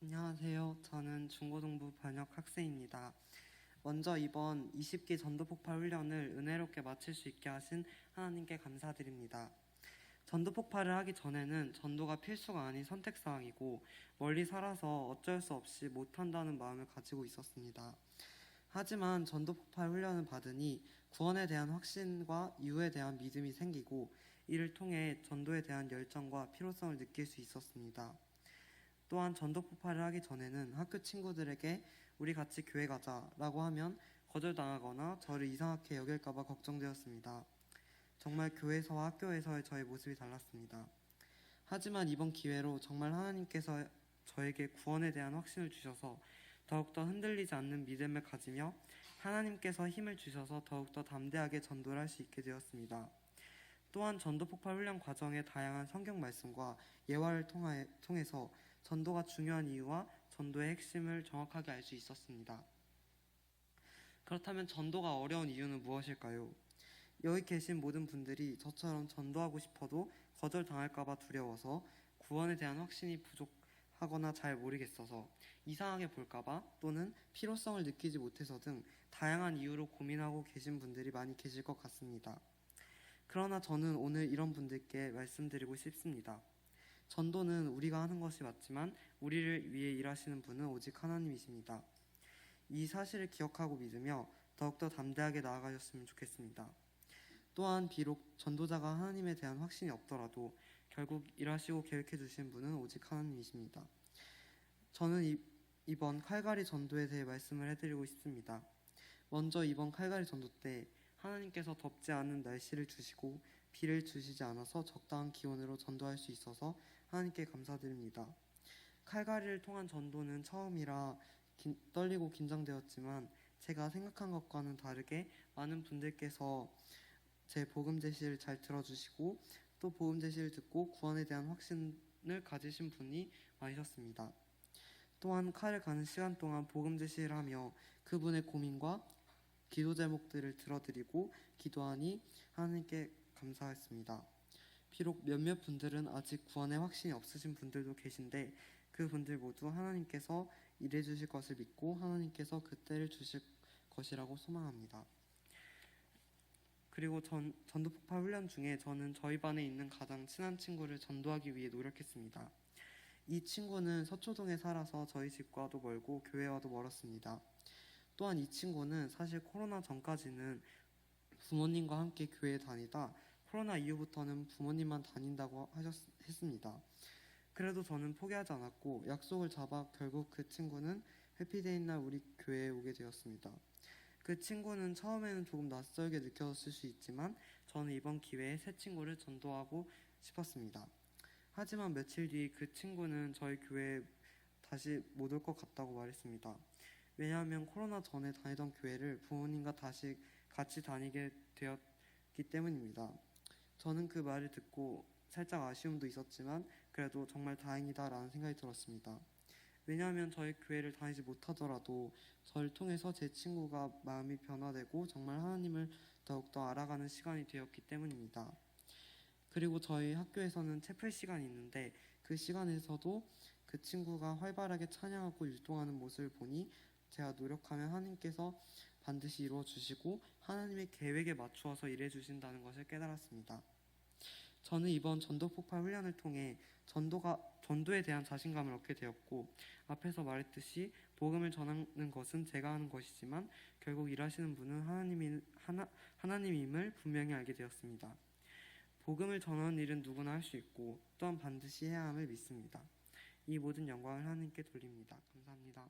안녕하세요. 저는 중고등부 번역 학생입니다. 먼저 이번 20기 전도 폭발 훈련을 은혜롭게 마칠 수 있게 하신 하나님께 감사드립니다. 전도 폭발을 하기 전에는 전도가 필수가 아닌 선택 사항이고 멀리 살아서 어쩔 수 없이 못 한다는 마음을 가지고 있었습니다. 하지만 전도 폭발 훈련을 받으니 구원에 대한 확신과 이유에 대한 믿음이 생기고 이를 통해 전도에 대한 열정과 필요성을 느낄 수 있었습니다. 또한 전도 폭발을 하기 전에는 학교 친구들에게 우리 같이 교회 가자라고 하면 거절당하거나 저를 이상하게 여길까봐 걱정되었습니다. 정말 교회에서와 학교에서의 저의 모습이 달랐습니다. 하지만 이번 기회로 정말 하나님께서 저에게 구원에 대한 확신을 주셔서 더욱더 흔들리지 않는 믿음을 가지며 하나님께서 힘을 주셔서 더욱더 담대하게 전도를 할 수 있게 되었습니다. 또한 전도 폭발 훈련 과정의 다양한 성경 말씀과 예화를 통하- 통해서 전도가 중요한 이유와 전도의 핵심을 정확하게 알 수 있었습니다. 그렇다면 전도가 어려운 이유는 무엇일까요? 여기 계신 모든 분들이 저처럼 전도하고 싶어도 거절당할까봐 두려워서 구원에 대한 확신이 부족하거나 잘 모르겠어서 이상하게 볼까봐 또는 필요성을 느끼지 못해서 등 다양한 이유로 고민하고 계신 분들이 많이 계실 것 같습니다. 그러나 저는 오늘 이런 분들께 말씀드리고 싶습니다. 전도는 우리가 하는 것이 맞지만 우리를 위해 일하시는 분은 오직 하나님이십니다. 이 사실을 기억하고 믿으며 더욱더 담대하게 나아가셨으면 좋겠습니다. 또한 비록 전도자가 하나님에 대한 확신이 없더라도 결국 일하시고 계획해 주신 분은 오직 하나님이십니다. 저는 이, 이번 칼갈이 전도에 대해 말씀을 해드리고 싶습니다. 먼저 이번 칼갈이 전도 때 하나님께서 덥지 않은 날씨를 주시고 비를 주시지 않아서 적당한 기온으로 전도할 수 있어서 하나님께 감사드립니다. 칼갈이를 통한 전도는 처음이라 긴- 떨리고 긴장되었지만 제가 생각한 것과는 다르게 많은 분들께서 제 복음 제시를 잘 들어주시고 또 복음 제시를 듣고 구원에 대한 확신을 가지신 분이 많으셨습니다. 또한 칼을 가는 시간 동안 복음 제시를 하며 그분의 고민과 기도 제목들을 들어드리고 기도하니 하나님께 감사했습니다. 비록 몇몇 분들은 아직 구원에 확신이 없으신 분들도 계신데 그 분들 모두 하나님께서 일해 주실 것을 믿고 하나님께서 그 때를 주실 것이라고 소망합니다. 그리고 전, 전도 폭발 훈련 중에 저는 저희 반에 있는 가장 친한 친구를 전도하기 위해 노력했습니다. 이 친구는 서초동에 살아서 저희 집과도 멀고 교회와도 멀었습니다. 또한 이 친구는 사실 코로나 전까지는 부모님과 함께 교회에 다니다 코로나 이후부터는 부모님만 다닌다고 하셨, 했습니다. 그래도 저는 포기하지 않았고 약속을 잡아 결국 그 친구는 해피데이 날 우리 교회에 오게 되었습니다. 그 친구는 처음에는 조금 낯설게 느껴졌을 수 있지만 저는 이번 기회에 새 친구를 전도하고 싶었습니다. 하지만 며칠 뒤 그 친구는 저희 교회에 다시 못 올 것 같다고 말했습니다. 왜냐하면 코로나 전에 다니던 교회를 부모님과 다시 같이 다니게 되었기 때문입니다. 저는 그 말을 듣고 살짝 아쉬움도 있었지만 그래도 정말 다행이다라는 생각이 들었습니다. 왜냐하면 저희 교회를 다니지 못하더라도 저를 통해서 제 친구가 마음이 변화되고 정말 하나님을 더욱더 알아가는 시간이 되었기 때문입니다. 그리고 저희 학교에서는 채플 시간이 있는데 그 시간에서도 그 친구가 활발하게 찬양하고 율동하는 모습을 보니 제가 노력하면 하나님께서 반드시 이루어 주시고 하나님의 계획에 맞추어서 일해 주신다는 것을 깨달았습니다. 저는 이번 전도 폭발 훈련을 통해 전도가 전도에 대한 자신감을 얻게 되었고 앞에서 말했듯이 복음을 전하는 것은 제가 하는 것이지만 결국 일하시는 분은 하나님이 하나 하나님임을 분명히 알게 되었습니다. 복음을 전하는 일은 누구나 할 수 있고 또한 반드시 해야 함을 믿습니다. 이 모든 영광을 하나님께 돌립니다. 감사합니다.